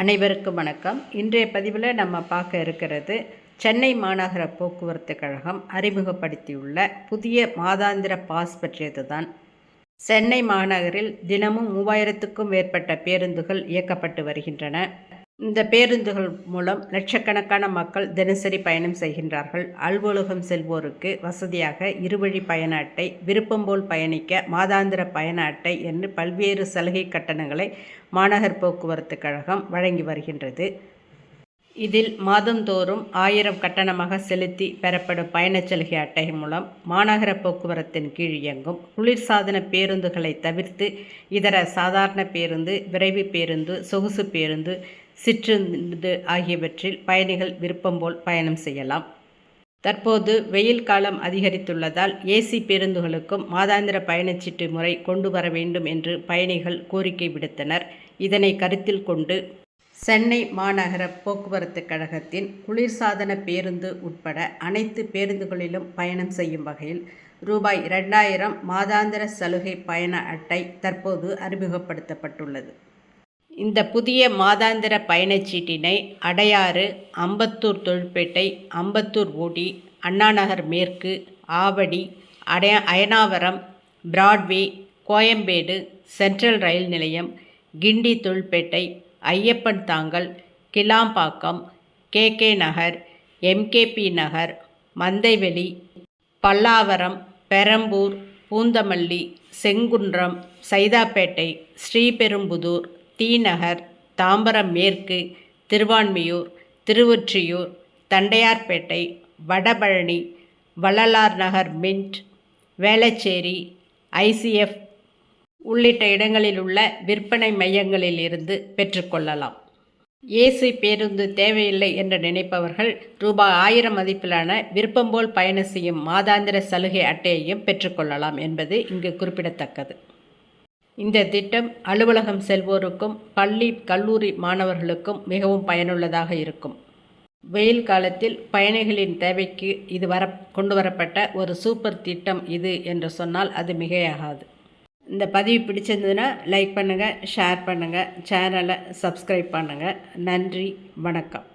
அனைவருக்கும் வணக்கம். இன்றைய பதிவில் நம்ம பார்க்க இருக்கிறது சென்னை மாநகர போக்குவரத்து கழகம் அறிமுகப்படுத்தியுள்ள புதிய மாதாந்திர பாஸ் பற்றியது தான் சென்னை மாநகரில் தினமும் மூவாயிரத்துக்கும் மேற்பட்ட பேருந்துகள் இயக்கப்பட்டு வருகின்றன. இந்த பேருந்துகள் மூலம் லட்சக்கணக்கான மக்கள் தினசரி பயணம் செய்கின்றார்கள். அலுவலகம் செல்வோருக்கு வசதியாக இருவழி பயண அட்டை விருப்பம் போல் பயணிக்க மாதாந்திர பயண அட்டை என்று பல்வேறு சலுகை கட்டணங்களை மாநகர் போக்குவரத்து கழகம் வழங்கி வருகின்றது. இதில் மாதந்தோறும் ஆயிரம் கட்டணமாக செலுத்தி பெறப்படும் பயணச் சலுகை அட்டை மூலம் மாநகர போக்குவரத்தின் கீழ் இயங்கும் குளிர்சாதன பேருந்துகளை தவிர்த்து இதர சாதாரண பேருந்து விரைவு பேருந்து சொகுசு பேருந்து சிற்றுந்து ஆகியவற்றில் பயணிகள் விருப்பம் போல் பயணம் செய்யலாம். தற்போது வெயில் காலம் அதிகரித்துள்ளதால் ஏசி பேருந்துகளுக்கும் மாதாந்திர பயணச்சீட்டு முறை கொண்டு வர வேண்டும் என்று பயணிகள் கோரிக்கை விடுத்தனர். இதனை கருத்தில் கொண்டு சென்னை மாநகர போக்குவரத்து கழகத்தின் குளிர்சாதன பேருந்து உட்பட அனைத்து பேருந்துகளிலும் பயணம் செய்யும் வகையில் ரூபாய் ரெண்டாயிரம் மாதாந்திர சலுகை பயண அட்டை தற்போது அறிமுகப்படுத்தப்பட்டுள்ளது. இந்த புதிய மாதாந்திர பயணச்சீட்டினை அடையாறு அம்பத்தூர் தொழிற்பேட்டை அம்பத்தூர் ஊடி அண்ணாநகர் மேற்கு ஆவடி அடைய அயனாவரம் பிராட்வே கோயம்பேடு சென்ட்ரல் ரயில் நிலையம் Guindy தொழிற்பேட்டை Iyyappan Thangal Kilambakkam K K Nagar MKB Nagar Mandaveli Pallavaram Perambur Poonamallee Sengundram Saidapet Sriperumbudur T Nagar Tambaram மேற்கு திருவான்மியூர் திருவொற்றியூர் தண்டையார்பேட்டை வடபழனி வள்ளலார் நகர் மின்ட் வேளச்சேரி ஐசிஎஃப் உள்ளிட்ட இடங்களில் உள்ள விற்பனை மையங்களில் இருந்து பெற்றுக்கொள்ளலாம் ஏசி பேருந்து தேவையில்லை என்று நினைப்பவர்கள் ரூபாய் ஆயிரம் மதிப்பிலான விருப்பம்போல் பயணம் செய்யும் மாதாந்திர சலுகை அட்டையையும் பெற்றுக்கொள்ளலாம் என்பது இங்கு குறிப்பிடத்தக்கது. இந்த திட்டம் அலுவலகம் செல்வோருக்கும் பள்ளி கல்லூரி மாணவர்களுக்கும் மிகவும் பயனுள்ளதாக இருக்கும். வெயில் காலத்தில் பயணிகளின் தேவைக்கு இது வர கொண்டு வரப்பட்ட ஒரு சூப்பர் திட்டம் இது என்று சொன்னால் அது மிகையாகாது. இந்த பதிவு பிடிச்சிருந்ததுன்னா லைக் பண்ணுங்கள் ஷேர் பண்ணுங்கள் சேனலை சப்ஸ்கிரைப் பண்ணுங்கள் நன்றி வணக்கம்.